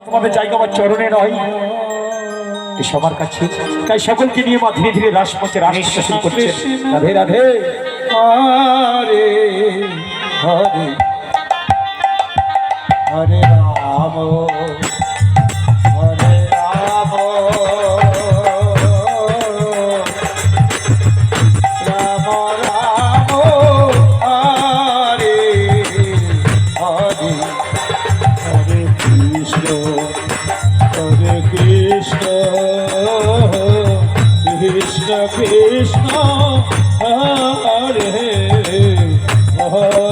তোমাদের জায়গা আমার চরণে নয়। সবার কাছে। তাই সকলকে নিয়ে মা ধীরে ধীরে রাসমঞ্চে রাস শাসন করছে রাধে রাধে। হরে হরে হরে রাম। হরে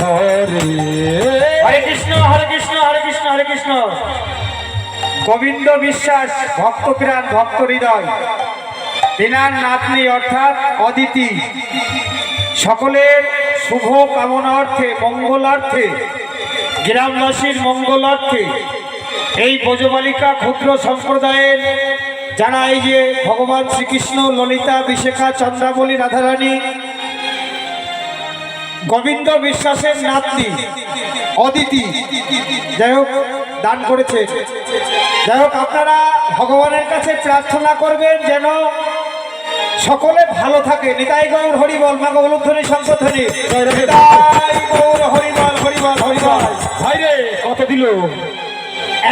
হরে হরে কৃষ্ণ হরে কৃষ্ণ হরে কৃষ্ণ হরে কৃষ্ণ। গোবিন্দ বিশ্বাস ভক্তপ্রাণ ভক্ত হৃদয়। তেনার নাতনি অর্থাৎ অদিতি। সকলের শুভ কামনার্থে, মঙ্গলার্থে, গ্রামবাসীর মঙ্গলার্থে এই ব্রজবালিকা ক্ষুদ্র সম্প্রদায়ের যারা এই যে ভগবান শ্রীকৃষ্ণ, ললিতা, বিশেখা, চন্দ্রাবলী, রাধারানী গোবিন্দ বিশ্বাসের নাতনি অদিতি। যাই হোক দান করেছে। যাই হোক আপনারা ভগবানের কাছে প্রার্থনা করবেন যেন সকলে ভালো থাকে। নিতাই গৌর হরিবল মা শঙ্কধ্বনি নিতাই গৌর হরিবল হরিবল হরিবল। ভাই রে কত দিল।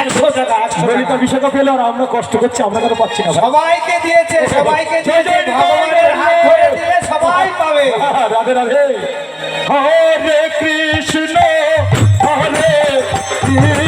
একশো টাকা ললিতা। বিশাখা পেলে আর আমরা কষ্ট করছি আমরা কেন পাচ্ছি না? সবাইকে দিয়েছে সবাইকে দিয়েছে ভগবানের হাত ধরে দিলে সবাই পাবে। রাধে রাধে। হরে কৃষ্ণ হরে কৃষ্ণ।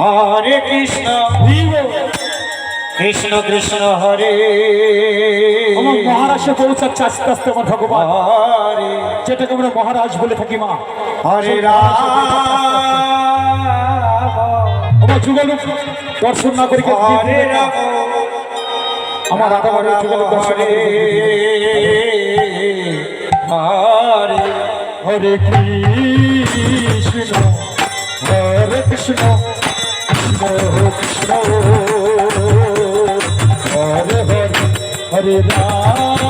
হরে কৃষ্ণ। কৃষ্ণ। কৃষ্ণ হরে। মহারাষ্ট্রে পৌঁছাচ্ছে আস্তে আস্তে আমার ভগবান। হরে। যেটাকে আমরা মহারাজ বলে থাকি মা। হরে রাম। আমার যুগলুক দর্শন না করি আমার রাধা মাধব যুগলুক দর্শন হরে কৃষ্ণ হরে কৃষ্ণ কৃষ্ণ। হরে হরে হরে রাম।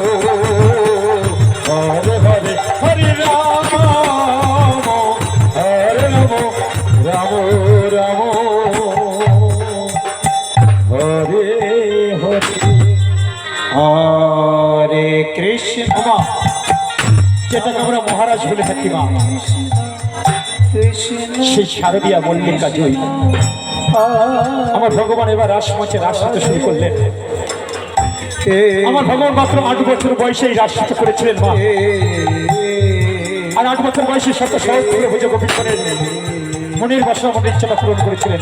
যেটাকে আমরা মহারাজ বলে থাকি মা সেই শারদীয়া মল্লিকা জয়ী। আমার ভগবান এবার রাসমঞ্চে রাস শুরু করলেন। আমার ভগবান মাত্র আট বছর বয়সে এই রাস করেছিলেন মা। আর আট বছর বয়সে শত সহস্র ভুজ গোপীর মনের বাসনা মনের ইচ্ছা পূরণ করেছিলেন।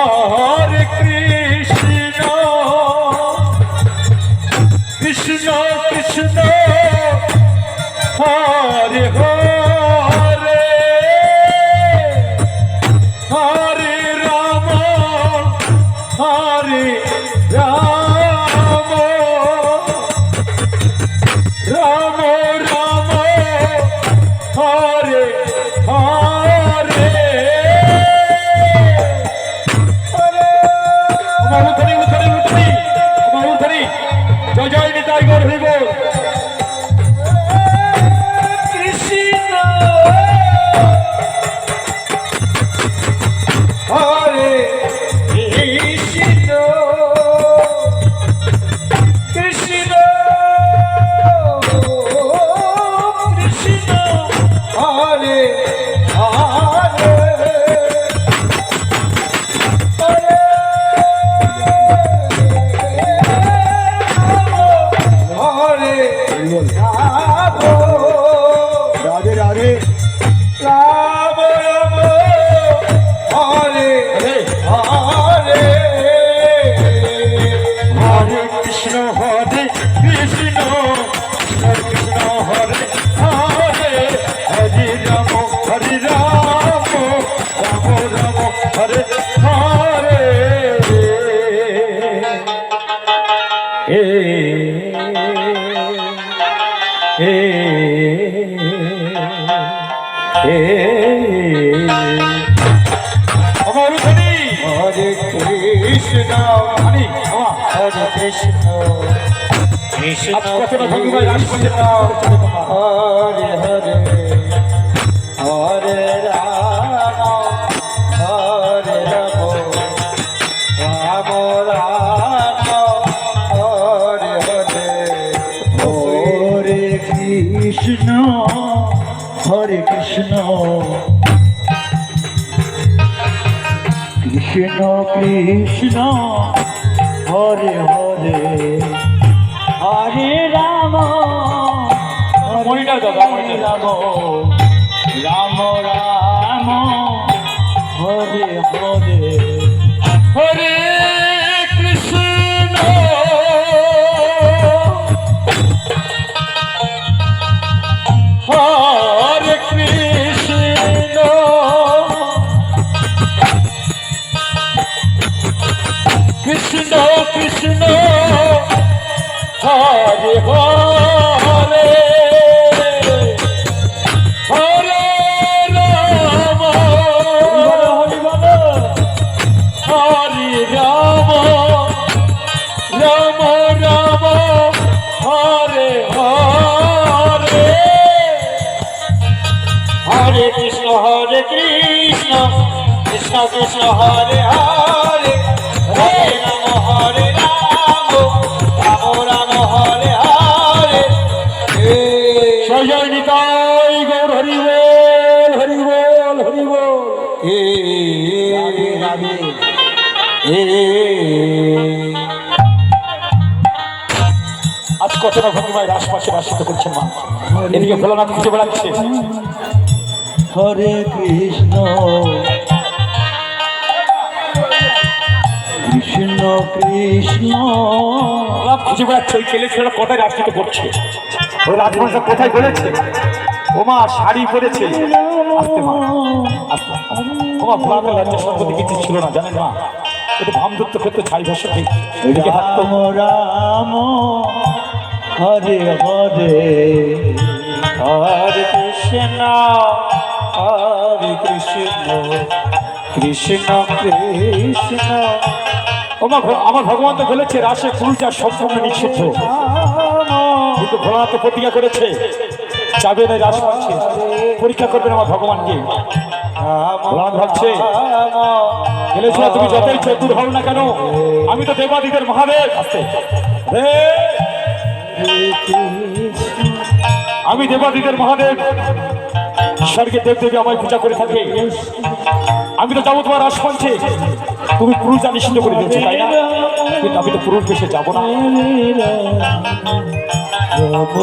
হরে কৃষ্ণ। আজ কখনো ভঙ্গায় রাগ করতে হরে হরে হরে রাম হরে রাম রাম রাম হরে হরে। হরে কৃষ্ণ হরে কৃষ্ণ। কৃষ্ণ কৃষ্ণ হরে হরে। মনিটার দাদা, হরে কৃষ্ণ হরে কৃষ্ণ কৃষ্ণ কৃষ্ণ হরে হরে হরে রাম হরে রাম রাম রাম হরে হরে। জয় নিতাই গৌর হরি বল হরি বল হরি বল। এ রাধে আজ কত না ভঙ্গিমায় রাসপাশে রাসিত করছেন মা? এদিকে ভোলানাথ খুঁজে বেড়াচ্ছে। হরে কৃষ্ণ। কৃষ্ণ কৃষ্ণ। বেড়াচ্ছে ওই ছেলে ছেলেরা কোথায় রাষ্ট্রিত করছে? ওই রাজমহাশা কোথায় বলেছে? ও মা শাড়ি পরেছে। আসতে মা আসতে ও মা। ভোলানাথের সম্পত্তি কিছু ছিল না জানেন মা? এটা ভামদত্ত ক্ষেত্রে ছাই ভাষা ঠিক। এদিকে রাম রাম হরে হরে। হরে কৃষ্ণ। হরে কৃষ্ণ কৃষ্ণ কৃষ্ণ। আমার ভগবান তো বলেছে, রাসে আর সম্পূর্ণ নিষিদ্ধ। কিন্তু ভোলানাথ তো প্রতিজ্ঞা করেছে, যাবে না রাস পাচ্ছে পরীক্ষা করবেন আমার ভগবানকে। ভোলানাথ ভাবছে বলেছিল তুমি যতই চতুর হও না কেন, আমি তো দেবাদিদের মহাদেব। আসতে। আমি দেবাদিদের মহাদেব। স্বর্গে দেব দেবী আমায় পূজা করে থাকে। আমি তো যাব তোমার রাজপঞ্চে তুমি পুরুষ নিষিদ্ধ করে দিয়েছ, তাই না? কিন্তু আমি তো পুরুষ বেশে যাব না।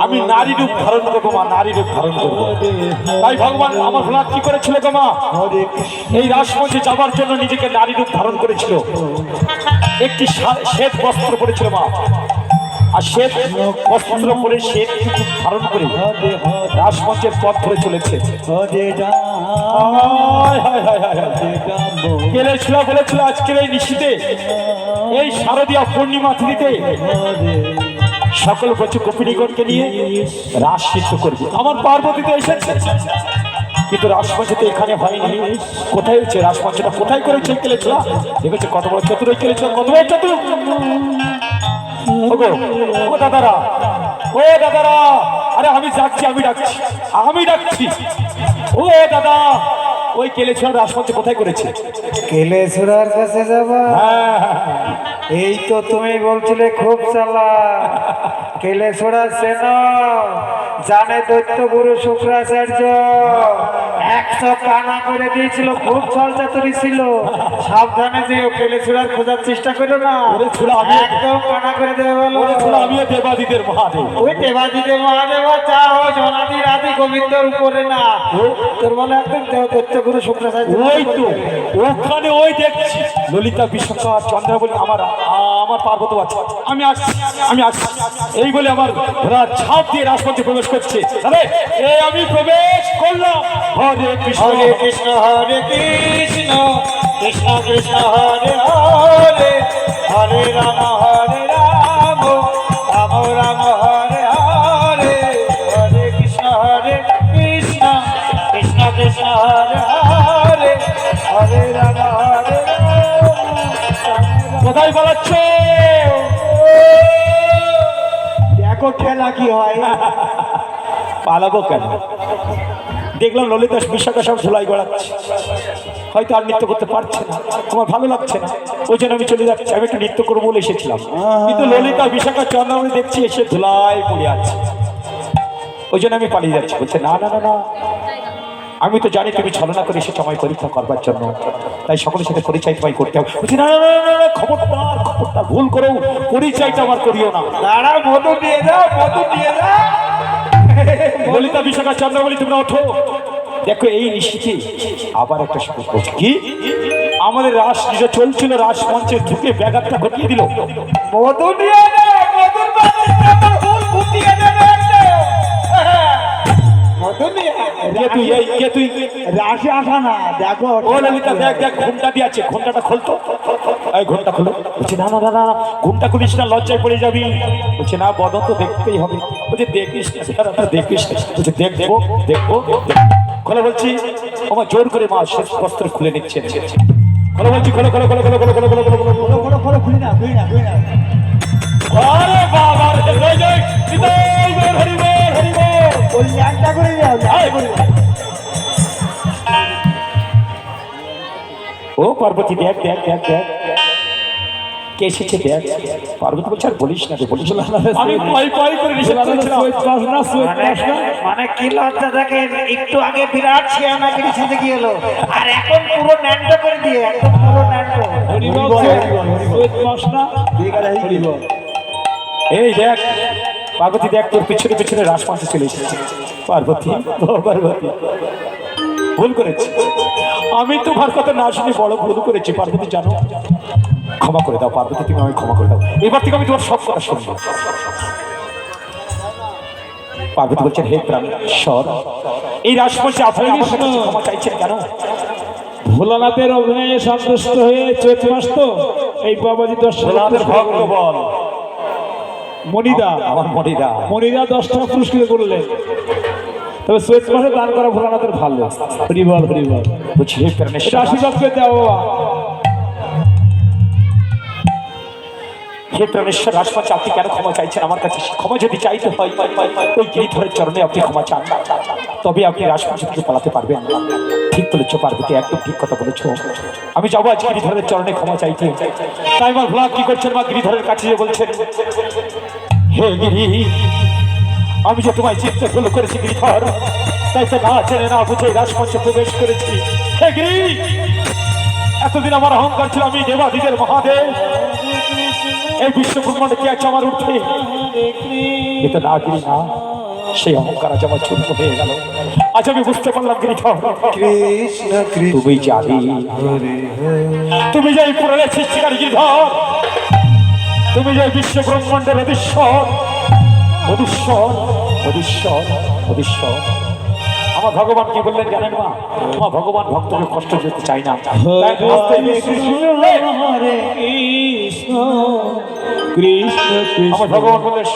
আমি নারী রূপ ধারণ করব, মা, নারী রূপ ধারণ করব। তাই ভগবান আমার ভোলার কি করেছিল গো মা? এই রাজমঞ্চে যাবার জন্য নিজেকে নারী রূপ ধারণ করেছিল। একটি শ্বেত বস্ত্র পরেছিল মা। আর শ্বেত বস্ত্র পরে শ্বেত ধারণ করে হরে পথ ধরে চলেছে। হায়। বলেছিল আজকের এই নিশিতে, এই শারদীয় পূর্ণিমা তিথিতে সকল বছর গোপিনীগণকে নিয়ে রাস সিদ্ধ করবে। আমার পার্বতী তো এসেছে, কিন্তু রাসমঞ্চ তো এখানে হয়নি। কোথায় হচ্ছে রাসমঞ্চটা কোথায় করেছে? কেলেছিল দেখেছে কত বড় চতুর কেলেছিল কত বড় চতুর? ওগো, ও দাদারা ও দাদারা আরে আমি যাচ্ছি আমি ডাকছি আমি ডাকছি। ও দাদা ওই কেলেছড়ার রাসমঞ্চ কোথায় করেছে? কেলেছড়ার কাছে যাবা? হ্যাঁ হ্যাঁ, হ্যাঁ। এই তো তুমি বলছিলে খুব চালা। কেলে কেলেশ্বরা সেন? জানে দৈত্য গুরু শুক্রাচার্য। একশো কানা করে দিয়েছিল খুব ছল চাতুরি ছিল। সাবধানে যে ও কেলেশ্বরার খোঁজার চেষ্টা করো না। ছোড়া, একদম কানা করে দেবে বলো। ছোড়া, আমিও দেবাদিদের মহাদেব। ওই দেবাদিদে মহাদেব চা ও জনাদি রাধি গোবিন্দর উপরে না। তোর বলে একদম দৈত্য গুরু শুক্রাচার্য। ওই তো ওখানে ওই দেখছি। ললিতা বিশ্বকা চন্দ্রাবলী আমার আমার পার্বত আছে আমি আসছি আমি আসছি। এই বলে আমার ঘোড়া ছাপ দিয়ে রাজপথে প্রবেশ করছে। এ আমি প্রবেশ করলাম। হরে কৃষ্ণ হরে কৃষ্ণ কৃষ্ণ কৃষ্ণ, হরে খেলা কি হয়? পালাবো কেন? দেখলাম ললিতা বিশাখা সব ঝুলাই গড়াচ্ছে। হয়তো আর নৃত্য করতে পারছে না। তোমার ভালো লাগছে না? ওই জন্য আমি চলে যাচ্ছি। আমি একটু নৃত্য করব বলে এসেছিলাম। কিন্তু ললিতা বিশাখা চন্দ্রামণি দেখছি এসে ধুলাই পড়ে আছে। ওই জন্য আমি পালিয়ে যাচ্ছি। বলছে না না না না। আমি তো জানি তুমি ছলনা করে এসেছ আমায় পরীক্ষা করবার জন্য। তাই সকলের সাথে পরিচয় তোমায় করতে হবে। বলছি, না খবরদার খবরদার ভুল করেও পরিচয়টা আমার করিও না। দাঁড়া মধু দিয়ে দাও মধু দিয়ে দাও ললিতা বিশাখা চন্দ্র বলি তোমরা ওঠো। দেখো এই নিশিতে আবার একটা হচ্ছে। কি? আমাদের রাস যেটা চলছিল রাস মঞ্চে ঢুকে ব্যাঘাতটা ঘটিয়ে দিল। মধু দিয়ে দাও মধুর রাশি আসা না দেখো ও ললিতা দেখ দেখ ঘুমটা দিয়ে আছে ঘুমটাটা খোলতো এই ঘুমটা খোলো বলছে না না ঘুমটা খুলিস না লজ্জায় পড়ে যাবি বলছে না বদন তো দেখতেই হবে বলছে দেখিস না দেখিস বলছে দেখব দেখব খোলো বলছি আমার জোর করে মা শেষ বস্ত্র খুলে নিচ্ছে খোলো বলছি খোলো খোলো খোলো খোলো খোলো খোলো খোলো খোলো খোলো খোলো খোলো খোলো খুলি না খুলি না খুলি না আরে বাবা রে জয় জয় হরি করে ও পার্বতী দেখ দেখ দেখ দেখ। কে এসেছে দেখ। পার্বতী বলছে আর বলিস না বলিস না। আমি পাই পাই করে মানে মানে কি লজ্জা থাকে একটু আগে বিরাট ছিয়ানা গিরি সাথে কি হলো আর এখন পুরো ন্যান্ড করে দিয়ে একদম পুরো ন্যান্ড এই দেখ। পার্বতী দেখ তোর পিছনে পিছনে রাস মাসে চলে এসেছে। পার্বতী ও পার্বতী। ভুল করেছি। আমি তোমার কথা না শুনে বড় ভুল করেছি পার্বতী জানো? ক্ষমা করে দাও পার্বতী তুমি আমি ক্ষমা করে দাও। এবার থেকে আমি তোমার সব কথা শুনব। পার্বতী বলছেন হে প্রাণেশ্বর এই রাসমঞ্চে আপনি আমার কাছে ক্ষমা চাইছেন কেন? ভোলানাথের অভিনয়ে সন্তুষ্ট হয়ে চৈত মাস তো এই বাবাজি ভোলাদের ভক্ত বল মনিদা আমার মনিদা মনিদা দশ টাকা পুরস্কৃত করলেন। তবে চৈত মাসে দান করা ভোলানাথের ভালো। হরিবল হরিবল। প্রাণেশ্বর আশীর্বাদ করে দেওয়া। বাবা হে প্রাণেশ্বর রাজপাচে আপনি কেন ক্ষমা চাইছেন? আমার কাছে ক্ষমা যদি চাইতে হয় ওই গিরিধরের চরণে আপনি ক্ষমা চান তবে আপনি রাজপাচ থেকে পালাতে পারবেন ঠিক বলেছ পার্বতী একদম ঠিক কথা বলেছ। আমি যাব আজ গিরিধরের চরণে ক্ষমা চাইতে। তাই আমার ভোলা কি করছেন মা গিরিধরের কাছে যে বলছেন? হে গিরি। আমি যে তোমায় চিত্তে ভুল করেছি গিরিধর তাই তো না জেনে না বুঝে রাজপঞ্চে প্রবেশ করেছি। হে গিরি এতদিন আমার অহংকার ছিল আমি দেবাদিদের মহাদেব। এই বিশ্ব ব্রহ্মাণ্ড কি আছে আমার উঠে কিন্তু না গিরি না সেই অহংকার আজ আমার চূর্ণ হয়ে গেল। আজ আমি বুঝতে পারলাম গিরিধর তুমি জানি তুমি যে এই পুরাণের সৃষ্টিকারী গিরিধর তুমি যে বিশ্ব ব্রহ্মাণ্ডের অধীশ্বর অধীশ্বর অধীশ্বর অধীশ্বর। আমার ভগবান কি বললেন জানেন মা? আমার ভগবান ভক্তকে কষ্ট দিতে চাই না। আমার ভগবান বললেন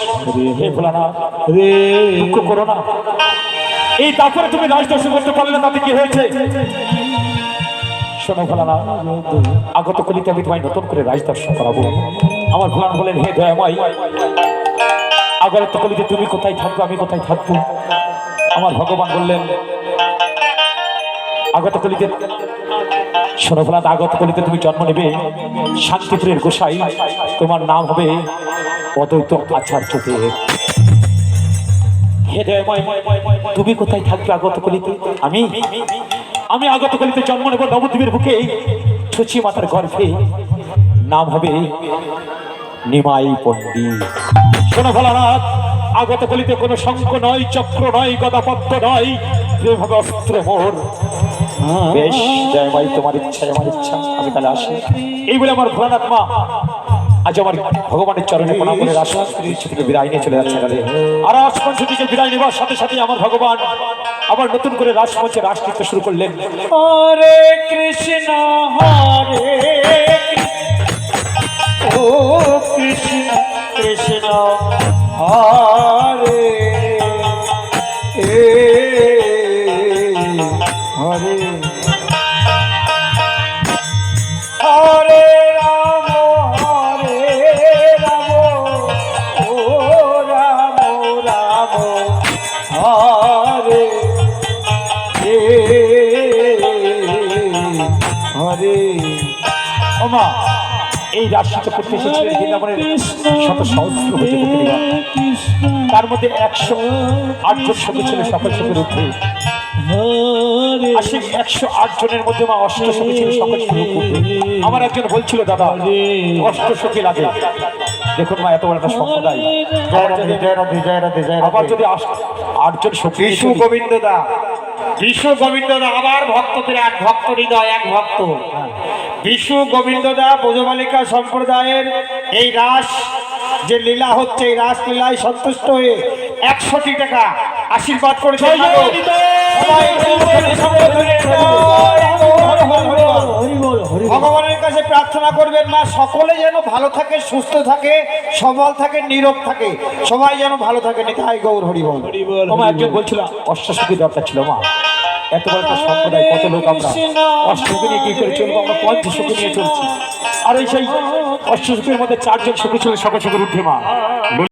হে ভোলানাথ রে দুঃখ করো না। এই তারপরে তুমি রাজ দর্শন করতে পারলে না তাতে কি হয়েছে? শোনো ভোলানা আগত কলিতে আমি তোমায় নতুন করে রাজ দর্শন করাবো। আমার ভোলান বলেন, হে দয়াময় আগত কলিতে তুমি কোথায় থাকব, আমি কোথায় থাকব? আমার ভগবান বললেন আগত কলিতে ভোলান আগত কলিতে তুমি জন্ম নেবে, শান্তিপুরের গোসাই। তোমার নাম হবে অদ্বৈত আচার্য তুমি কোথায় থাকবে আগত কলিতে আমি আমি আগত কলিতে জন্ম নেব নবদ্বীপের বুকে ছুচি মাতার গর্ভে। নাম হবে নিমাই পণ্ডিত। শোনো ভোলানাথ আগত কলিতে কোনো শঙ্খ নয় চক্র নয় গদাপত্র নয় প্রেমভাবে অস্ত্র মোর বেশ জয়মাই তোমার ইচ্ছা আমার ইচ্ছা আমি তাহলে আসি। এই বলে আমার ভোলানাথ মা আজ আমার ভগবানের চরণে প্রণাম করে থেকে বিদায় নিয়ে চলে যাচ্ছে গেলে আর থেকে বিদায় নেবার সাথে সাথে আমার ভগবান আবার নতুন করে রাসমঞ্চে রাস শুরু করলেন। হরে কৃষ্ণ হরে কৃষ্ণ কৃষ্ণ হরে হরে। হরে রাম হরে রাম ও রাম রাম হরে হরে। ওমা। এই রাশিটা করতে এসেছিলেন বৃন্দাবনের শত সহস্র হতে তার মধ্যে একশো আটজন সখী ছিল সকল সখীর উঠে আশি একশো আট জনের মধ্যে মা অষ্টসখী ছিল সকল উপরে। আমার একজন বলছিল দাদা অষ্টসখী লাগে। দেখুন মা এত বড় একটা সম্প্রদায়। আবার যদি আটজন সখী বিশু গোবিন্দ দা বিশু গোবিন্দ দা আবার ভক্তদের এক ভক্ত হৃদয় এক ভক্ত। বিশু গোবিন্দ দা ব্রজমালিকা সম্প্রদায়ের এই রাস যে লীলা হচ্ছে এই রাস লীলায় সন্তুষ্ট হয়ে একশোটি টাকা আশীর্বাদ করেছে সবাই ভগবানের কাছে প্রার্থনা করবেন মা সকলে যেন ভালো থাকে সুস্থ থাকে সবল থাকে নীরব থাকে সবাই যেন ভালো থাকে নিতাই গৌর হরিবল আমার একজন বলছিল অষ্টসখী দরকার ছিল মা এত বড় একটা সম্প্রদায়, কত লোক আমরা অষ্টকে নিয়ে কী করে চলবো? আমরা পঞ্চসখী নিয়ে চলছি। আর এই সেই অষ্টসখীর মধ্যে চারজন সুখী ছিল, সকল সখীর উঠে মা।